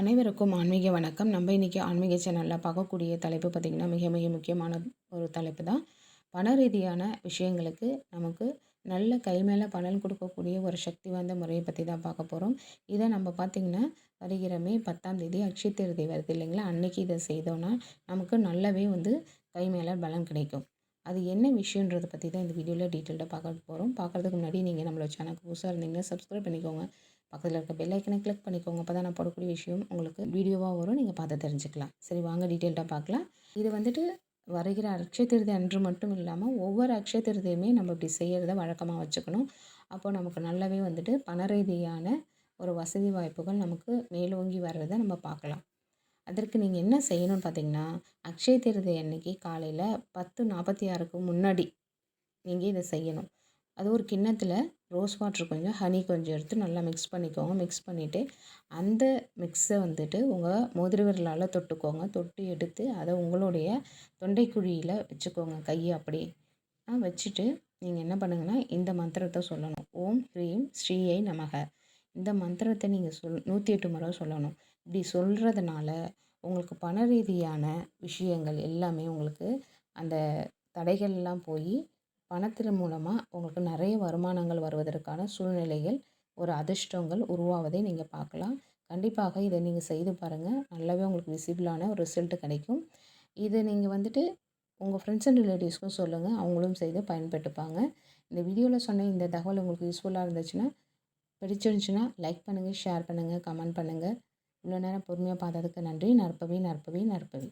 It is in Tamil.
அனைவருக்கும் ஆன்மீக வணக்கம். நம்ம இன்றைக்கி ஆன்மீக சேனலில் பார்க்கக்கூடிய தலைப்பு பார்த்திங்கன்னா மிக மிக முக்கியமான ஒரு தலைப்பு தான். பண ரீதியான விஷயங்களுக்கு நமக்கு நல்ல கை மேலே பலன் கொடுக்கக்கூடிய ஒரு சக்தி வாய்ந்த முறையை பற்றி தான் பார்க்க போகிறோம் இதை நம்ம பார்த்திங்கன்னா வருகிற மே பத்தாம் தேதி அக்ஷய திருதி வருது இல்லைங்களா? அன்னைக்கு இதை செய்தோன்னா நமக்கு நல்லாவே வந்து கை மேலே பலன் கிடைக்கும். அது என்ன விஷயன்றதை பற்றி தான் இந்த வீடியோவில் டீட்டெயில்டாக பார்க்க போகிறோம் பார்க்குறதுக்கு முன்னாடி நீங்கள் நம்மளோட சேனலுக்கு புதுசாக இருந்தீங்கன்னா சப்ஸ்கிரைப் பண்ணிக்கோங்க. பக்கத்தில் இருக்க பெல் ஐக்கனை கிளிக் பண்ணிக்கோங்க. அப்போ தான் நான் போடக்கூடிய விஷயம் உங்களுக்கு வீடியோவாக வரும். நீங்கள் பார்த்து தெரிஞ்சுக்கலாம். சரி வாங்க டீட்டெயில்டாக பார்க்கலாம். இது வந்துட்டு வருகிற அக்ஷய திருதி அன்று மட்டும் இல்லாமல் ஒவ்வொரு அக்ஷய திருதியுமே நம்ம இப்படி செய்கிறத வழக்கமாக வச்சுக்கணும். அப்போது நமக்கு நல்லாவே வந்துட்டு பண ரீதியான ஒரு வசதி வாய்ப்புகள் நமக்கு மேலோங்கி வர்றதை நம்ம பார்க்கலாம். அதற்கு நீங்கள் என்ன செய்யணும்னு பார்த்தீங்கன்னா அக்ஷய திருதி அன்னைக்கு காலையில் பத்து நாற்பத்தி ஆறுக்கு முன்னாடி நீங்கள் இதை செய்யணும். அது ஒரு கிண்ணத்தில் ரோஸ் வாட்டர் கொஞ்சம் ஹனி கொஞ்சம் எடுத்து நல்லா மிக்ஸ் பண்ணிக்கோங்க. மிக்ஸ் பண்ணிவிட்டு அந்த மிக்ஸை வந்துட்டு உங்கள் மோதிர விரலால் தொட்டுக்கோங்க. தொட்டு எடுத்து அதை உங்களுடைய தொண்டைக்குழியில் வச்சுக்கோங்க. கையை அப்படியே. வச்சுட்டு நீங்கள் என்ன பண்ணுங்கன்னா இந்த மந்திரத்தை சொல்லணும். ஓம் ஹ்ரீம் ஸ்ரீயை நமக. இந்த மந்திரத்தை நீங்கள் சொல் நூற்றி எட்டு முறை சொல்லணும். இப்படி சொல்கிறதுனால உங்களுக்கு பண ரீதியான விஷயங்கள் எல்லாமே உங்களுக்கு அந்த தடைகள்லாம் போய் பணத்தின் மூலமாக உங்களுக்கு நிறைய வருமானங்கள் வருவதற்கான சூழ்நிலைகள் ஒரு அதிர்ஷ்டங்கள் உருவாவதை நீங்கள் பார்க்கலாம். கண்டிப்பாக இதை நீங்கள் செய்து பாருங்கள் நல்லாவே உங்களுக்கு விசிபிளான ஒரு ரிசல்ட் கிடைக்கும். இதை நீங்கள் வந்துட்டு உங்கள் ஃப்ரெண்ட்ஸ் அண்ட் ரிலேட்டிவ்ஸ்க்கும் சொல்லுங்கள் அவங்களும் செய்து பயன்பட்டுப்பாங்க இந்த வீடியோவில் சொன்ன இந்த தகவல் உங்களுக்கு யூஸ்ஃபுல்லாக இருந்துச்சுன்னா பிடிச்சிருந்துச்சுன்னா லைக் பண்ணுங்கள் ஷேர் பண்ணுங்கள் கமெண்ட் பண்ணுங்கள் இவ்வளோ நேரம் பொறுமையாக பார்த்ததுக்கு நன்றி. நற்பவி நற்பவி நற்பவி.